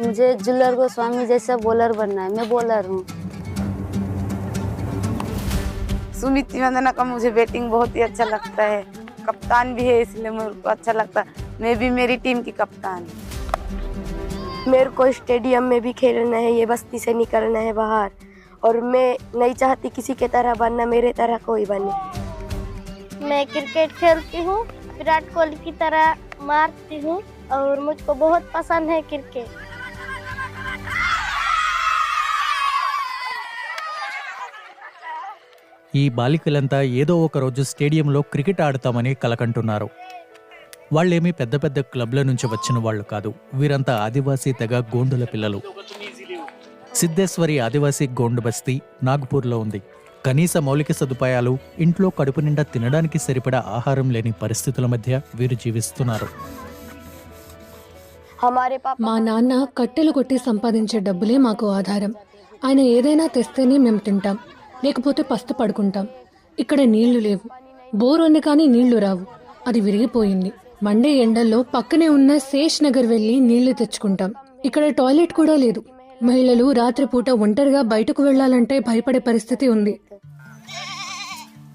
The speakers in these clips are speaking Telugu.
मुझे जुल्लर गोस्वामी जैसा बॉलर बनना है मैं बॉलर हूँ। सुमित वंदना का मुझे बैटिंग बहुत ही अच्छा लगता है। कप्तान भी है इसलिए मेरे को अच्छा लगता है। मैं भी मेरी टीम की कप्तान। मेरे को स्टेडियम में भी खेलना है ये बस्ती से निकलना है बाहर। और मैं नहीं चाहती किसी के तरह बनना मेरे तरह कोई बने। मैं क्रिकेट खेलती हूँ विराट कोहली की तरह मारती हूँ और मुझको बहुत पसंद है क्रिकेट ఈ బాలికలంతా ఏదో ఒక రోజు స్టేడియంలో క్రికెట్ ఆడతామని కలకంటున్నారు. వాళ్ళేమీ పెద్ద పెద్ద క్లబ్ల నుంచి వచ్చిన వాళ్ళు కాదు. వీరంతా ఆదివాసీ తెగ గోండుల పిల్లలు. సిద్ధేశ్వరి ఆదివాసీ గోండు బస్తీ నాగ్పూర్లో ఉంది. కనీస మౌలిక సదుపాయాలు ఇంట్లో కడుపు నిండా తినడానికి సరిపడా ఆహారం లేని పరిస్థితుల మధ్య వీరు జీవిస్తున్నారు. మా నాన్న కట్టెలు కొట్టి సంపాదించే డబ్బులే మాకు ఆధారం. ఆయన ఏదైనా తెస్తేనే మేము తింటాం. లేకపోతే పస్తు పడుకుంటాం. ఇక్కడ నీళ్ళు లేవు. బోర్ ఉంది కానీ నీళ్ళు రావు. అది విరిగిపోయింది. మండే ఎండల్లో పక్కనే ఉన్న శేష్ నగర్ వెళ్ళి నీళ్ళు తెచ్చుకుంటాం. ఇక్కడ టాయిలెట్ కూడా లేదు. మహిళలు రాత్రిపూట ఒంటరిగా బయటకు వెళ్ళాలంటే భయపడే పరిస్థితి ఉంది.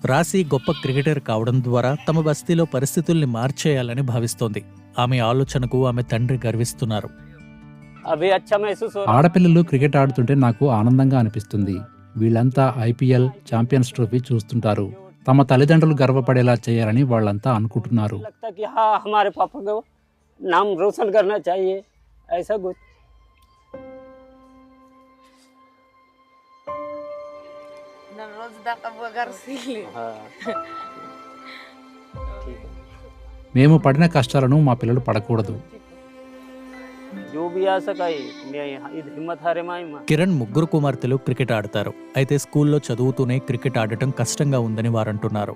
రాశి గొప్ప క్రికెటర్ కావడం ద్వారా తమ బస్తీలో పరిస్థితుల్ని మార్చేయాలని భావిస్తోంది. ఆమె ఆలోచనకు ఆమె తండ్రి గర్విస్తున్నారు. ఆడపిల్లలు క్రికెట్ ఆడుతుంటే నాకు ఆనందంగా అనిపిస్తుంది. వీళ్ళంతా ఐపీఎల్ ఛాంపియన్స్ ట్రోఫీ చూస్తుంటారు. తమ తల్లిదండ్రులు గర్వపడేలా చేయాలని వాళ్ళంతా అనుకుంటున్నారు. మేము పడిన కష్టాలను మా పిల్లలు పడకూడదు. కిరణ్ ముగ్గురు కుమార్తెలు క్రికెట్ ఆడతారు. అయితే స్కూల్లో చదువుతూనే క్రికెట్ ఆడటం కష్టంగా ఉందని వారంటున్నారు.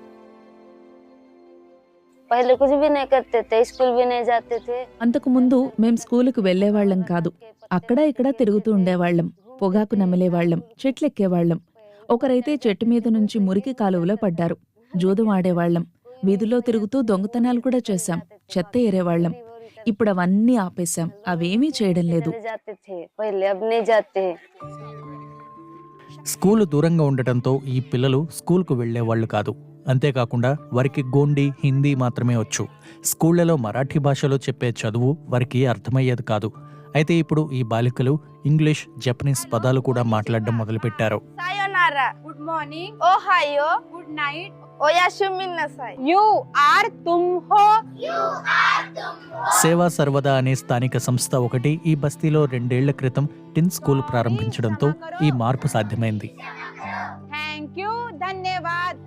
అంతకు ముందు మేం స్కూలుకు వెళ్ళేవాళ్ళం కాదు. అక్కడ ఇక్కడ తిరుగుతూ ఉండేవాళ్ళం పొగాకు నమిలేవాళ్ళం చెట్లెక్కేవాళ్ళం ఒకరైతే చెట్టు మీద నుంచి మురికి కాలువలో పడ్డారు. జూదం ఆడేవాళ్ళం వీధిలో తిరుగుతూ దొంగతనాలు కూడా చేశాం. చెత్త ఏరేవాళ్ళం ఇప్పుడు అవన్నీ ఆపేశాం. అవేమీ చేయడం లేదు. స్కూలు దూరంగా ఉండటంతో ఈ పిల్లలు స్కూల్కు వెళ్ళేవాళ్ళు కాదు. అంతేకాకుండా వారికి గోండి హిందీ మాత్రమే వచ్చు. స్కూళ్ళలో మరాఠీ భాషలో చెప్పే చదువు వారికి అర్థమయ్యేది కాదు. అయితే ఇప్పుడు ఈ బాలికలు ఇంగ్లీష్ జపనీస్ పదాలు కూడా మాట్లాడడం మొదలుపెట్టారు. Good morning. ఓ గుడ్ నైట్. సేవా సర్వదా అనే స్థానిక సంస్థ ఒకటి ఈ బస్తీలో రెండేళ్ళ క్రితం టిన్ స్కూల్ ప్రారంభించడంతో ఈ మార్పు సాధ్యమైంది. Thank you ధన్యవాద్.